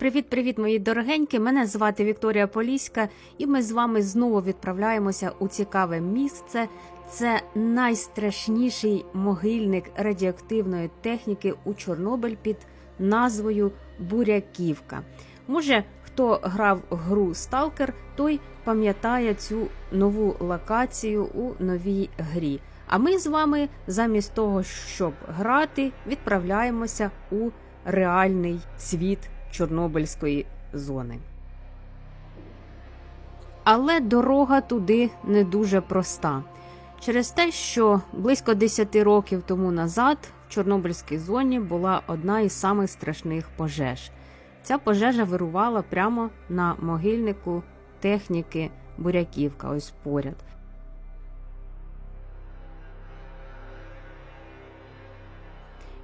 Привіт-привіт, мої дорогенькі! Мене звати Вікторія Поліська, і ми з вами знову відправляємося у цікаве місце. Це найстрашніший могильник радіоактивної техніки у Чорнобиль під назвою Буряківка. Може, хто грав гру Сталкер, той пам'ятає цю нову локацію у новій грі. А ми з вами, замість того, щоб грати, відправляємося у реальний світ Чорнобильської зони. Але дорога туди не дуже проста. Через те, що близько 10 років тому назад в Чорнобильській зоні була одна із самих страшних пожеж. Ця пожежа вирувала прямо на могильнику техніки Буряківка, ось поряд.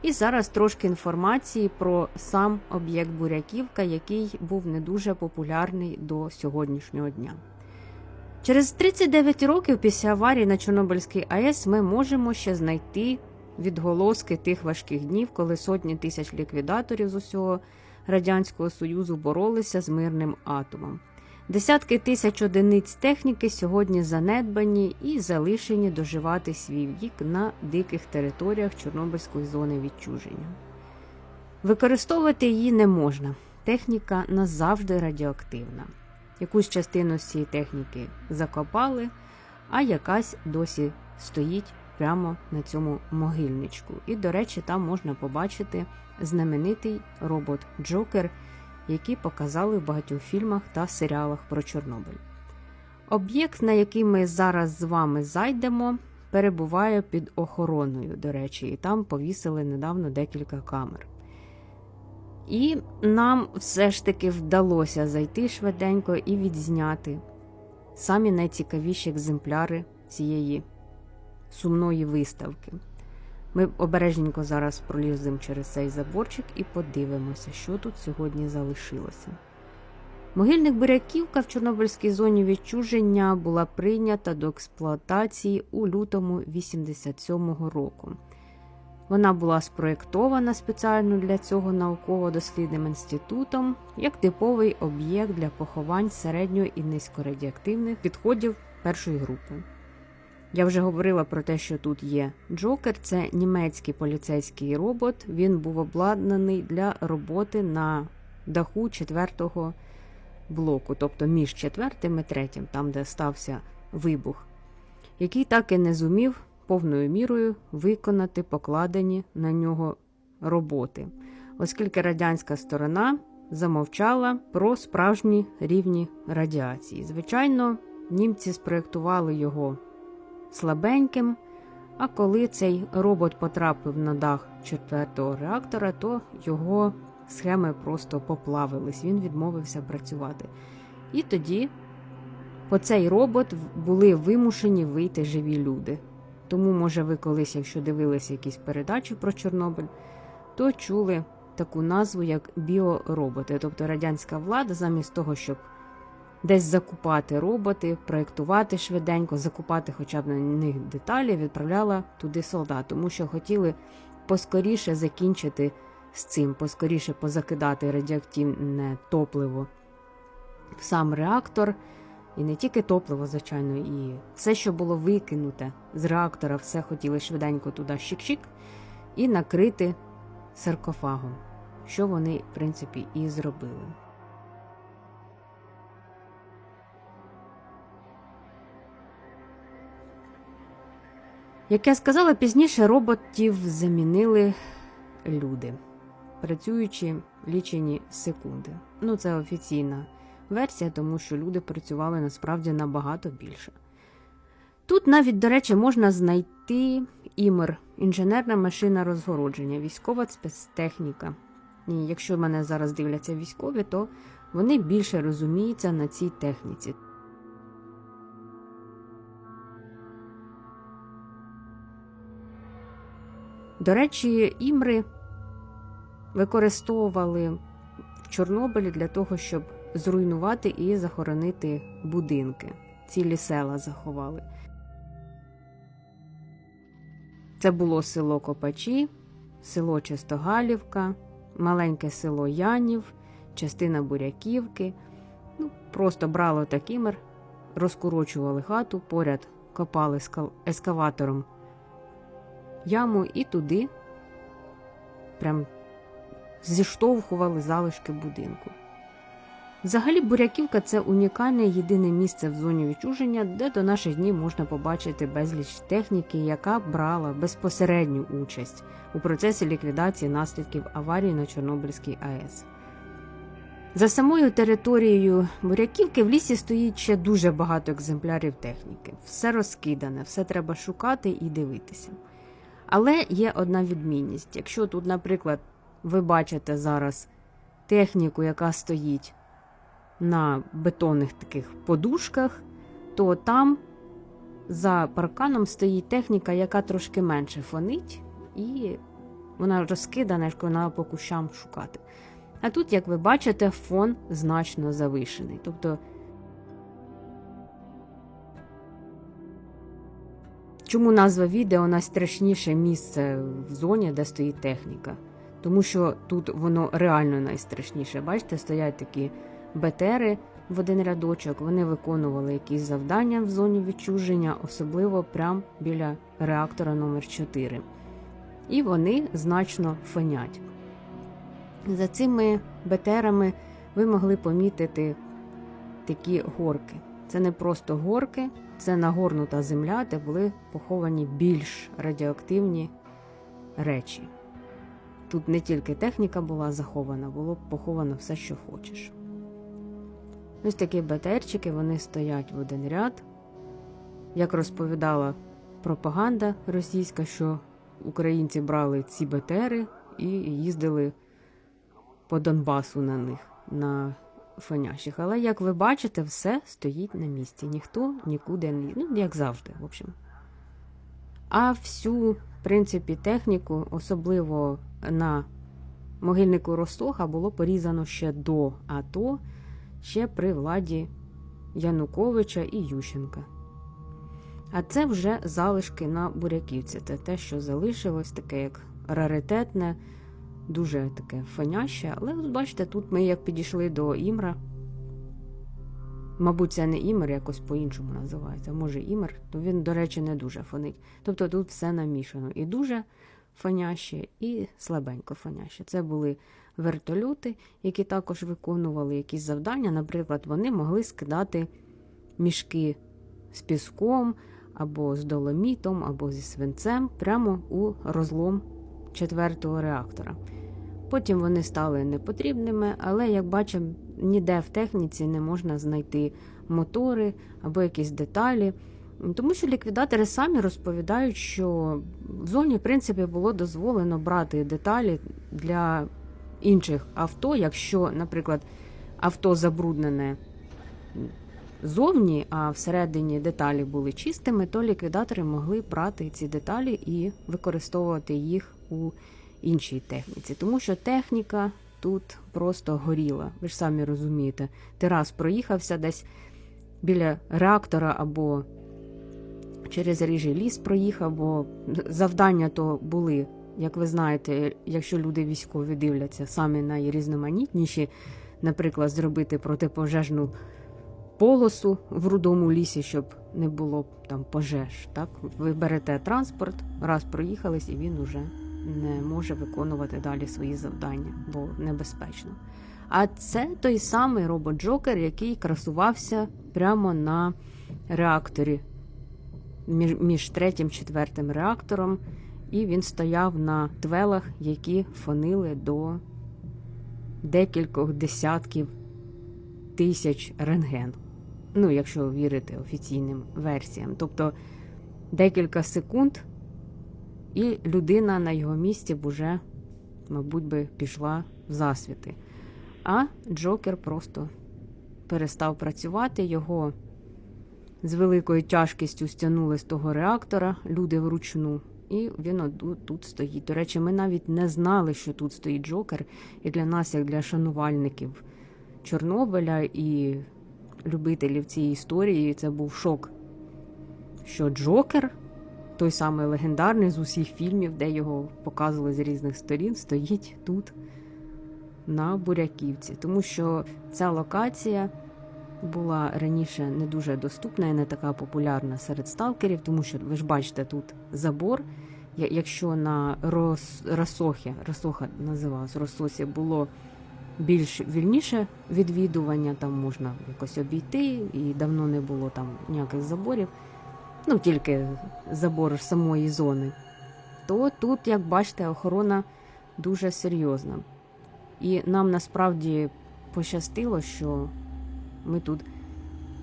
І зараз трошки інформації про сам об'єкт Буряківка, який був не дуже популярний до сьогоднішнього дня. Через 39 років після аварії на Чорнобильській АЕС ми можемо ще знайти відголоски тих важких днів, коли сотні тисяч ліквідаторів з усього Радянського Союзу боролися з мирним атомом. Десятки тисяч одиниць техніки сьогодні занедбані і залишені доживати свій вік на диких територіях Чорнобильської зони відчуження. Використовувати її не можна. Техніка назавжди радіоактивна. Якусь частину з цієї техніки закопали, а якась досі стоїть прямо на цьому могильничку. І, до речі, там можна побачити знаменитий робот Джокер які показали в багатьох фільмах та серіалах про Чорнобиль. Об'єкт, на який ми зараз з вами зайдемо, перебуває під охороною, до речі, і там повісили недавно декілька камер. І нам все ж таки вдалося зайти швиденько і відзняти самі найцікавіші екземпляри цієї сумної виставки. Ми обережненько зараз проліземо через цей заборчик і подивимося, що тут сьогодні залишилося. Могильник Буряківка в Чорнобильській зоні відчуження була прийнята до експлуатації у лютому 87-го року. Вона була спроєктована спеціально для цього науково-дослідним інститутом як типовий об'єкт для поховань середньо- і низькорадіоактивних підходів першої групи. Я вже говорила про те, що тут є Джокер, це німецький поліцейський робот. Він був обладнаний для роботи на даху четвертого блоку, тобто між четвертим і третім, там, де стався вибух, який так і не зумів повною мірою виконати покладені на нього роботи, оскільки радянська сторона замовчала про справжні рівні радіації. Звичайно, німці спроєктували його слабеньким. А коли цей робот потрапив на дах четвертого реактора, то його схеми просто поплавились, він відмовився працювати. І тоді по цей робот були вимушені вийти живі люди. Тому, може, ви колись, якщо дивилися якісь передачі про Чорнобиль, то чули таку назву, як біороботи. Тобто радянська влада, замість того, щоб десь закупати роботи, проєктувати швиденько, закупати хоча б на них деталі, відправляла туди солдат, тому що хотіли поскоріше закінчити з цим, поскоріше позакидати радіоактивне топливо в сам реактор. І не тільки топливо, звичайно, і все, що було викинуте з реактора, все хотіли швиденько туди щик-щик і накрити саркофагом, що вони, в принципі, і зробили. Як я сказала пізніше, роботів замінили люди, працюючи лічені секунди. Ну, це офіційна версія, тому що люди працювали насправді набагато більше. Тут навіть, до речі, можна знайти імер, інженерна машина розгородження, військова спецтехніка. І якщо мене зараз дивляться військові, то вони більше розуміються на цій техніці. До речі, імри використовували в Чорнобилі для того, щоб зруйнувати і захоронити будинки. Цілі села заховали. Це було село Копачі, село Чистогалівка, маленьке село Янів, частина буряківки. Ну, Просто брало такимер, розкорочували хату, поряд копали ескаватором яму і туди прям зіштовхували залишки будинку. Взагалі, Буряківка це унікальне єдине місце в зоні відчуження, де до наших днів можна побачити безліч техніки, яка брала безпосередню участь у процесі ліквідації наслідків аварії на Чорнобильській АЕС. За самою територією Буряківки в лісі стоїть ще дуже багато екземплярів техніки. Все розкидане, все треба шукати і дивитися. Але є одна відмінність. Якщо тут, наприклад, ви бачите зараз техніку, яка стоїть на бетонних таких подушках, то там за парканом стоїть техніка, яка трошки менше фонить, і вона розкидана, вона по кущам шукати. А тут, як ви бачите, фон значно завишений. Тобто, чому назва відео найстрашніше місце в зоні, де стоїть техніка? Тому що тут воно реально найстрашніше. Бачите, стоять такі БТРи в один рядочок, вони виконували якісь завдання в зоні відчуження, особливо прямо біля реактора номер 4 І вони значно фонять. За цими БТРами ви могли помітити такі горки. Це не просто горки, це нагорнута земля, де були поховані більш радіоактивні речі. Тут не тільки техніка була захована, було поховано все, що хочеш. Ось такі БТРчики, вони стоять в один ряд. Як розповідала пропаганда російська, що українці брали ці БТРи і їздили по Донбасу на них, на фонящих. Але, як ви бачите, все стоїть на місці. Ніхто нікуди не ну, як завжди, в общем. А всю, в принципі, техніку, особливо на могильнику Ростога, було порізано ще до АТО, ще при владі Януковича і Ющенка. А це вже залишки на буряківці. Це те, що залишилось, таке як раритетне, дуже таке фоняще. Але от бачите, тут ми як підійшли до Імра. Мабуть, це не імер, якось по-іншому називається. Може, імер, то він, до речі, не дуже фонить. Тобто тут все намішано. І дуже фоняще, і слабенько фоняще. Це були вертольоти, які також виконували якісь завдання. Наприклад, вони могли скидати мішки з піском, або з доломітом, або зі свинцем прямо у розлом четвертого реактора. Потім вони стали непотрібними, але, як бачимо, ніде в техніці не можна знайти мотори або якісь деталі. Тому що ліквідатори самі розповідають, що в зоні, в принципі, було дозволено брати деталі для інших авто, якщо, наприклад, авто забруднене зовні, а всередині деталі були чистими, то ліквідатори могли брати ці деталі і використовувати їх у іншій техніці. Тому що техніка тут просто горіла. Ви ж самі розумієте, ти проїхався десь біля реактора або через ріжий ліс проїхав, бо завдання то були, як ви знаєте, якщо люди військові дивляться, самі найрізноманітніші, наприклад, зробити протипожежну полосу в рудому лісі, щоб не було там пожеж. Так, ви берете транспорт, раз проїхались, і він уже не може виконувати далі свої завдання, бо небезпечно. А це той самий робот-джокер, який красувався прямо на реакторі між, третім і четвертим реактором, і він стояв на твелах, які фонили до декількох десятків тисяч рентген. Ну, якщо вірити офіційним версіям. Тобто декілька секунд, і людина на його місці б уже, мабуть, би пішла в засвіти. А Джокер просто перестав працювати, його з великою тяжкістю стягнули з того реактора, люди вручну, і він тут стоїть. До речі, ми навіть не знали, що тут стоїть Джокер, і для нас, як для шанувальників Чорнобиля і любителів цієї історії, це був шок. Що Джокер, той самий легендарний з усіх фільмів, де його показували з різних сторін, стоїть тут на Буряківці, тому що ця локація була раніше не дуже доступна і не така популярна серед сталкерів, тому що ви ж бачите тут забор. Якщо на Рос... Росохі, Росоха називалась Рососі, було більш вільніше відвідування, там можна якось обійти, і давно не було там ніяких заборів, ну тільки забор самої зони, то тут, як бачите, охорона дуже серйозна. І нам насправді пощастило, що ми тут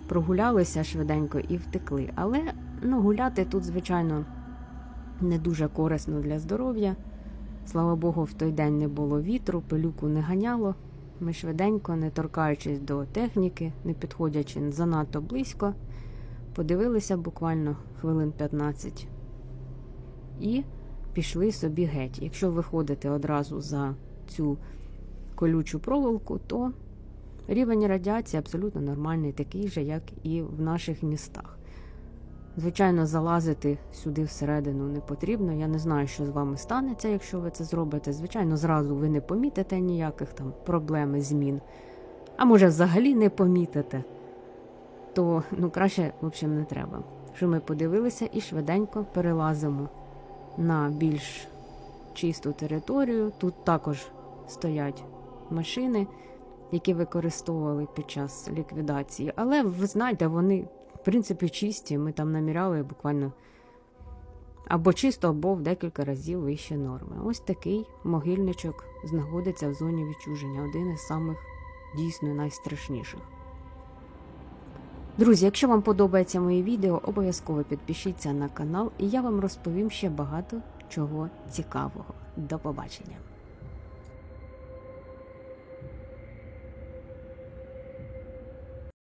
прогулялися швиденько і втекли. Але ну, гуляти тут, звичайно, не дуже корисно для здоров'я. Слава Богу, в той день не було вітру, пилюку не ганяло. Ми швиденько, не торкаючись до техніки, не підходячи занадто близько, подивилися буквально хвилин 15 і пішли собі геть. Якщо виходити одразу за цю колючу проволоку, то рівень радіації абсолютно нормальний, такий же, як і в наших містах. Звичайно, залазити сюди всередину не потрібно. Я не знаю, що з вами станеться, якщо ви це зробите. Звичайно, зразу ви не помітите ніяких там проблем змін. А може, взагалі не помітите, то ну краще, в общем, не треба. Що ми подивилися і швиденько перелазимо на більш чисту територію. Тут також стоять машини, які використовували під час ліквідації. Але ви знаєте, вони в принципі чисті. Ми там наміряли буквально або чисто, або в декілька разів вище норми. Ось такий могильничок знаходиться в зоні відчуження, один із самих дійсно найстрашніших. Друзі, якщо вам подобається моє відео, обов'язково підпишіться на канал, і я вам розповім ще багато чого цікавого. До побачення!